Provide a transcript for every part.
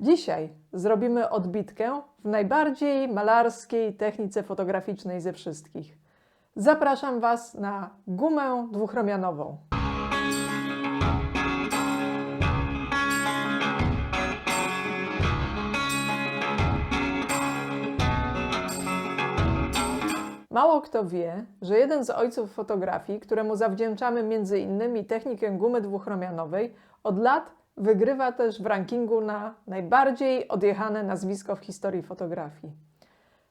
Dzisiaj zrobimy odbitkę w najbardziej malarskiej technice fotograficznej ze wszystkich. Zapraszam Was na gumę dwuchromianową. Mało kto wie, że jeden z ojców fotografii, któremu zawdzięczamy między innymi technikę gumy dwuchromianowej, od lat wygrywa też w rankingu na najbardziej odjechane nazwisko w historii fotografii.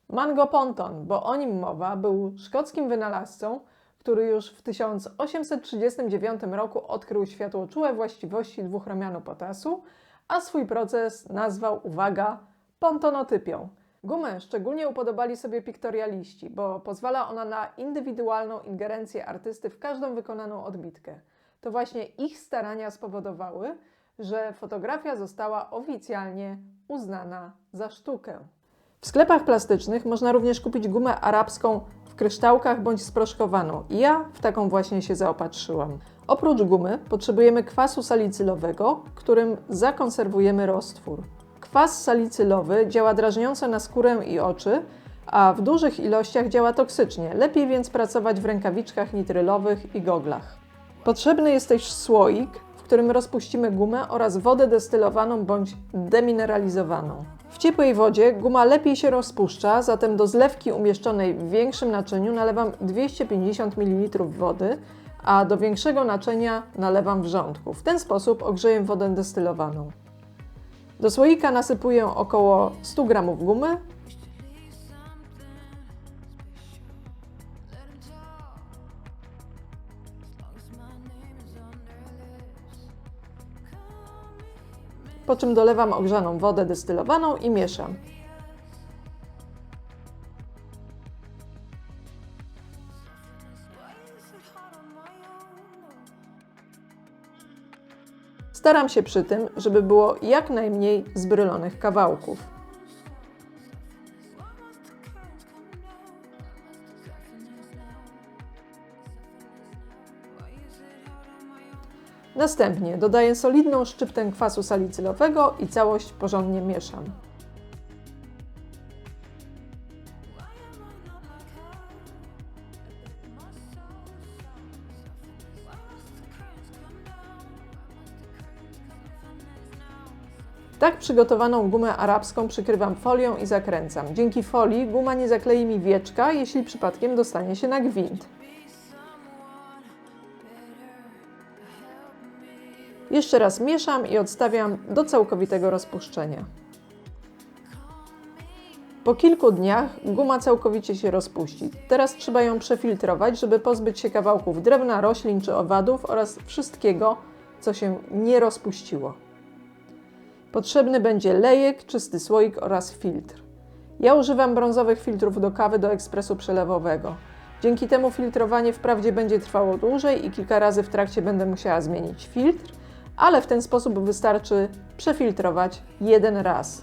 Mango Ponton, bo o nim mowa, był szkockim wynalazcą, który już w 1839 roku odkrył światłoczułe właściwości dwuchromianu potasu, a swój proces nazwał, uwaga, pontonotypią. Gumę szczególnie upodobali sobie piktorialiści, bo pozwala ona na indywidualną ingerencję artysty w każdą wykonaną odbitkę. To właśnie ich starania spowodowały, że fotografia została oficjalnie uznana za sztukę. W sklepach plastycznych można również kupić gumę arabską w kryształkach bądź sproszkowaną i ja w taką właśnie się zaopatrzyłam. Oprócz gumy potrzebujemy kwasu salicylowego, którym zakonserwujemy roztwór. Kwas salicylowy działa drażniąco na skórę i oczy, a w dużych ilościach działa toksycznie. Lepiej więc pracować w rękawiczkach nitrylowych i goglach. Potrzebny jest też słoik, którym rozpuścimy gumę oraz wodę destylowaną bądź demineralizowaną. W ciepłej wodzie guma lepiej się rozpuszcza, zatem do zlewki umieszczonej w większym naczyniu nalewam 250 ml wody, a do większego naczynia nalewam wrzątku. W ten sposób ogrzeję wodę destylowaną. Do słoika nasypuję około 100 g gumy, po czym dolewam ogrzaną wodę destylowaną i mieszam. Staram się przy tym, żeby było jak najmniej zbrylonych kawałków. Następnie dodaję solidną szczyptę kwasu salicylowego i całość porządnie mieszam. Tak przygotowaną gumę arabską przykrywam folią i zakręcam. Dzięki folii guma nie zaklei mi wieczka, jeśli przypadkiem dostanie się na gwint. Jeszcze raz mieszam i odstawiam do całkowitego rozpuszczenia. Po kilku dniach guma całkowicie się rozpuści. Teraz trzeba ją przefiltrować, żeby pozbyć się kawałków drewna, roślin czy owadów oraz wszystkiego, co się nie rozpuściło. Potrzebny będzie lejek, czysty słoik oraz filtr. Ja używam brązowych filtrów do kawy do ekspresu przelewowego. Dzięki temu filtrowanie wprawdzie będzie trwało dłużej i kilka razy w trakcie będę musiała zmienić filtr, ale w ten sposób wystarczy przefiltrować jeden raz.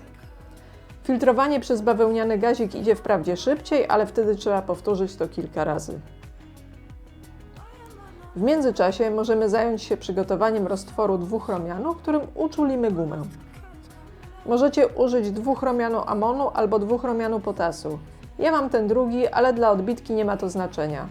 Filtrowanie przez bawełniany gazik idzie wprawdzie szybciej, ale wtedy trzeba powtórzyć to kilka razy. W międzyczasie możemy zająć się przygotowaniem roztworu dwuchromianu, którym uczulimy gumę. Możecie użyć dwuchromianu amonu albo dwuchromianu potasu. Ja mam ten drugi, ale dla odbitki nie ma to znaczenia.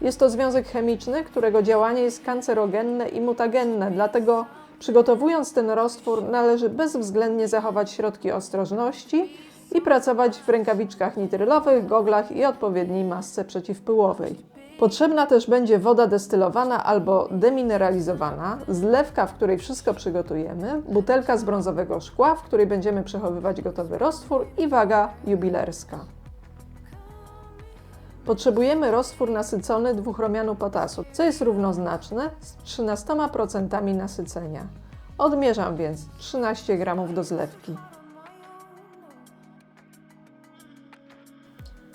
Jest to związek chemiczny, którego działanie jest kancerogenne i mutagenne, dlatego przygotowując ten roztwór należy bezwzględnie zachować środki ostrożności i pracować w rękawiczkach nitrylowych, goglach i odpowiedniej masce przeciwpyłowej. Potrzebna też będzie woda destylowana albo demineralizowana, zlewka, w której wszystko przygotujemy, butelka z brązowego szkła, w której będziemy przechowywać gotowy roztwór i waga jubilerska. Potrzebujemy roztwór nasycony dwuchromianu potasu, co jest równoznaczne z 13% nasycenia. Odmierzam więc 13 g do zlewki.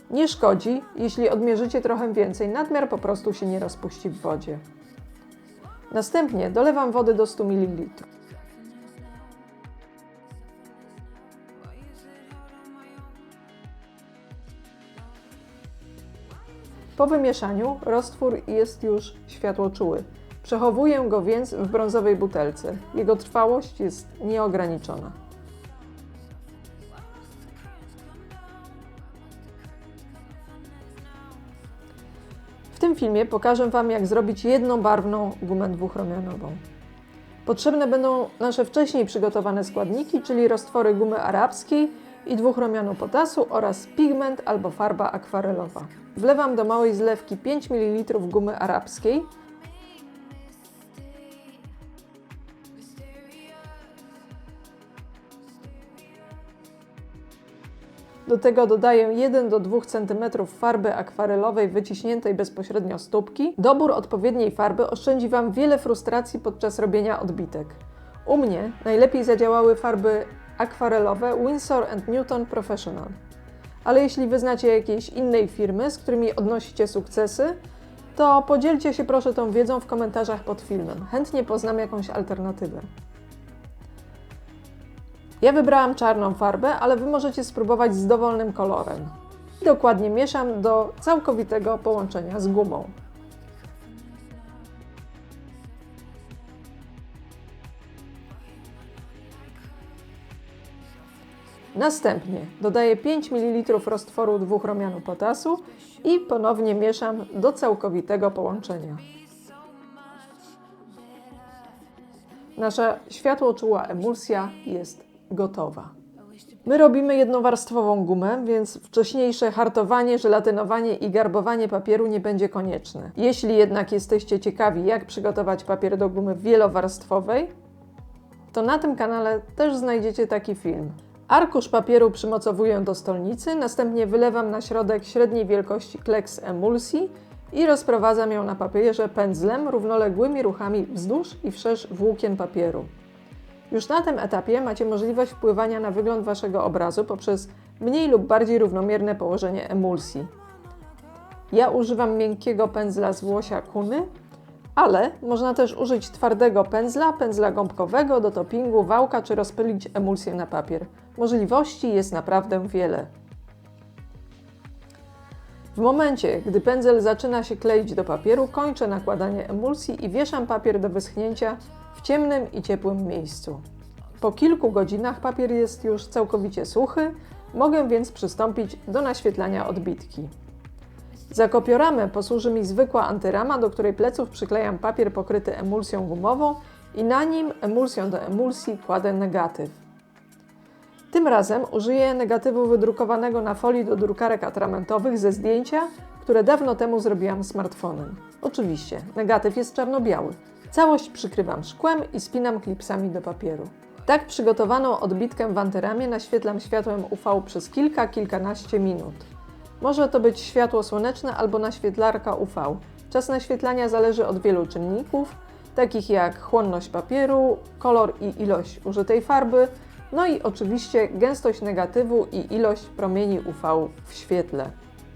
Nie szkodzi, jeśli odmierzycie trochę więcej, nadmiar po prostu się nie rozpuści w wodzie. Następnie dolewam wody do 100 ml. Po wymieszaniu roztwór jest już światłoczuły. Przechowuję go więc w brązowej butelce. Jego trwałość jest nieograniczona. W tym filmie pokażę Wam, jak zrobić jednobarwną gumę dwuchromianową. Potrzebne będą nasze wcześniej przygotowane składniki, czyli roztwory gumy arabskiej, i dwuchromianu potasu oraz pigment albo farba akwarelowa. Wlewam do małej zlewki 5 ml gumy arabskiej, Do tego dodaję 1 do 2 cm farby akwarelowej wyciśniętej bezpośrednio z tubki. Dobór odpowiedniej farby oszczędzi Wam wiele frustracji podczas robienia odbitek. U mnie najlepiej zadziałały farby akwarelowe Winsor Newton Professional. Ale jeśli wyznacie jakiejś innej firmy, z którymi odnosicie sukcesy, to podzielcie się proszę tą wiedzą w komentarzach pod filmem. Chętnie poznam jakąś alternatywę. Ja wybrałam czarną farbę, ale Wy możecie spróbować z dowolnym kolorem. Dokładnie mieszam do całkowitego połączenia z gumą. Następnie dodaję 5 ml roztworu dwuchromianu potasu i ponownie mieszam do całkowitego połączenia. Nasza światłoczuła emulsja jest gotowa. My robimy jednowarstwową gumę, więc wcześniejsze hartowanie, żelatynowanie i garbowanie papieru nie będzie konieczne. Jeśli jednak jesteście ciekawi, jak przygotować papier do gumy wielowarstwowej, to na tym kanale też znajdziecie taki film. Arkusz papieru przymocowuję do stolnicy, następnie wylewam na środek średniej wielkości kleks emulsji i rozprowadzam ją na papierze pędzlem równoległymi ruchami wzdłuż i wszerz włókien papieru. Już na tym etapie macie możliwość wpływania na wygląd Waszego obrazu poprzez mniej lub bardziej równomierne położenie emulsji. Ja używam miękkiego pędzla z włosia kuny, ale można też użyć twardego pędzla, pędzla gąbkowego do toppingu, wałka czy rozpylić emulsję na papier. Możliwości jest naprawdę wiele. W momencie, gdy pędzel zaczyna się kleić do papieru, kończę nakładanie emulsji i wieszam papier do wyschnięcia w ciemnym i ciepłym miejscu. Po kilku godzinach papier jest już całkowicie suchy, mogę więc przystąpić do naświetlania odbitki. Za kopioramę posłuży mi zwykła antyrama, do której pleców przyklejam papier pokryty emulsją gumową i na nim emulsją do emulsji kładę negatyw. Tym razem użyję negatywu wydrukowanego na folii do drukarek atramentowych ze zdjęcia, które dawno temu zrobiłam smartfonem. Oczywiście, negatyw jest czarno-biały. Całość przykrywam szkłem i spinam klipsami do papieru. Tak przygotowaną odbitkę w antyramie naświetlam światłem UV przez kilka, kilkanaście minut. Może to być światło słoneczne albo naświetlarka UV. Czas naświetlania zależy od wielu czynników, takich jak chłonność papieru, kolor i ilość użytej farby, no i oczywiście gęstość negatywu i ilość promieni UV w świetle.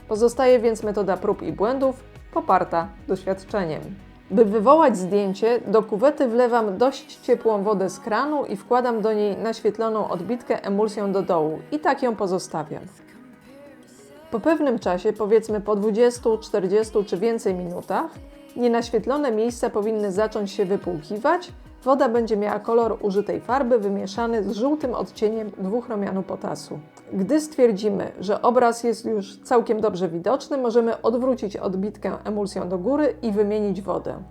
Pozostaje więc metoda prób i błędów, poparta doświadczeniem. By wywołać zdjęcie, do kuwety wlewam dość ciepłą wodę z kranu i wkładam do niej naświetloną odbitkę emulsją do dołu i tak ją pozostawiam. Po pewnym czasie, powiedzmy po 20, 40 czy więcej minutach, nienaświetlone miejsca powinny zacząć się wypłukiwać, woda będzie miała kolor użytej farby wymieszany z żółtym odcieniem dwuchromianu potasu. Gdy stwierdzimy, że obraz jest już całkiem dobrze widoczny, możemy odwrócić odbitkę emulsją do góry i wymienić wodę.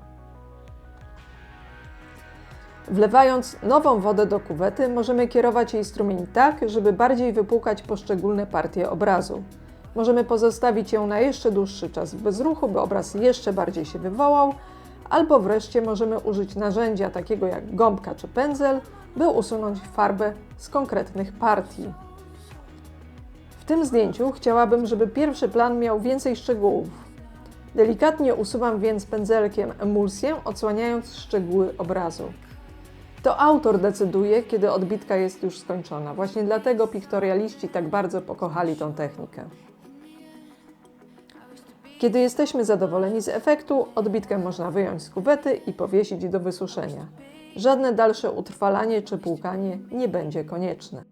Wlewając nową wodę do kuwety, możemy kierować jej strumień tak, żeby bardziej wypłukać poszczególne partie obrazu. Możemy pozostawić ją na jeszcze dłuższy czas w bezruchu, by obraz jeszcze bardziej się wywołał, albo wreszcie możemy użyć narzędzia takiego jak gąbka czy pędzel, by usunąć farbę z konkretnych partii. W tym zdjęciu chciałabym, żeby pierwszy plan miał więcej szczegółów. Delikatnie usuwam więc pędzelkiem emulsję, odsłaniając szczegóły obrazu. To autor decyduje, kiedy odbitka jest już skończona. Właśnie dlatego piktorialiści tak bardzo pokochali tą technikę. Kiedy jesteśmy zadowoleni z efektu, odbitkę można wyjąć z kuwety i powiesić do wysuszenia. Żadne dalsze utrwalanie czy płukanie nie będzie konieczne.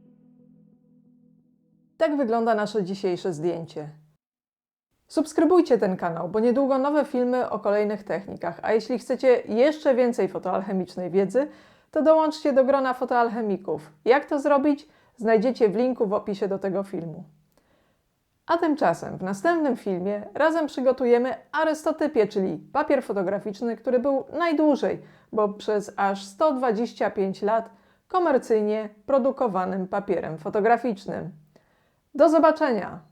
Tak wygląda nasze dzisiejsze zdjęcie. Subskrybujcie ten kanał, bo niedługo nowe filmy o kolejnych technikach. A jeśli chcecie jeszcze więcej fotoalchemicznej wiedzy, to dołączcie do grona fotoalchemików. Jak to zrobić? Znajdziecie w linku w opisie do tego filmu. A tymczasem w następnym filmie razem przygotujemy arystotypię, czyli papier fotograficzny, który był najdłużej, bo przez aż 125 lat komercyjnie produkowanym papierem fotograficznym. Do zobaczenia!